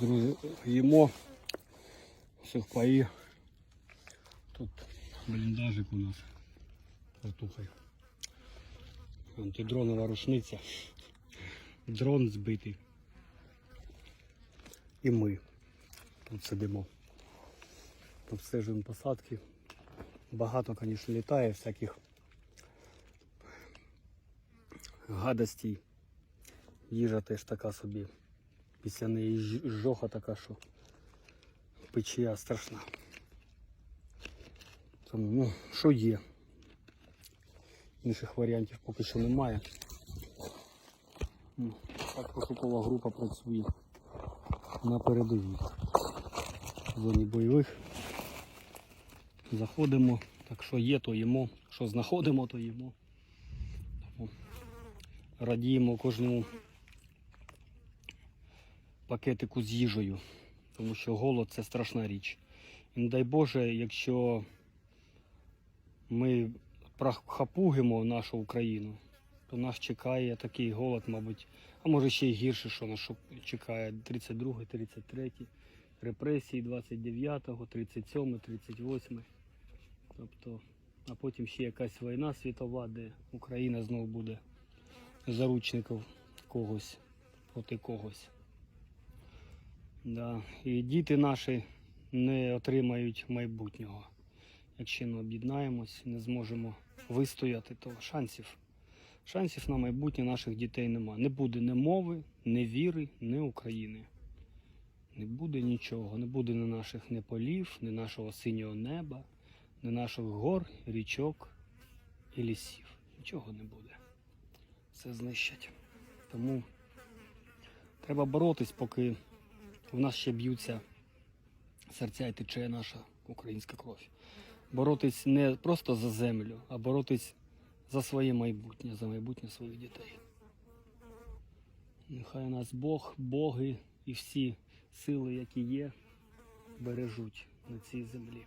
Друзі, їмо сухпаї. Тут бліндажик у нас. Протухай. Антидронова рушниця. Дрон збитий. І ми тут сидимо. Обстежуємо посадки. Багато, звісно, літає всяких гадостей. Їжа теж така собі. Після неї ж- жога така, що печія страшна. Тому, ну, що є. Інших варіантів поки що немає. Ну, Так пошукова група працює на передовій. В зоні бойових. Заходимо, так що є, то їмо, що знаходимо, то їмо. Тому радіємо кожному пакетику з їжею, тому що голод це страшна річ. І не дай Боже, якщо ми прохапугимо нашу Україну, то нас чекає такий голод, мабуть, а може ще й гірше, що нас чекає 32, 33, репресії 29, 37, 38. Тобто, а потім ще якась війна світова, де Україна знову буде заручником когось проти когось. Да. І діти наші не отримають майбутнього. Якщо не об'єднаємось, не зможемо вистояти, то шансів. Шансів на майбутнє наших дітей нема. Не буде ні мови, ні віри, ні України. Не буде нічого, не буде ні наших ні полів, ні нашого синього неба, ні наших гор, річок і лісів. Нічого не буде. Все знищать. Тому треба боротись, поки в нас ще б'ються серця і тече наша українська кров. Боротись не просто за землю, а боротись за своє майбутнє, за майбутнє своїх дітей. Нехай нас Бог, Боги і всі сили, які є, бережуть на цій землі.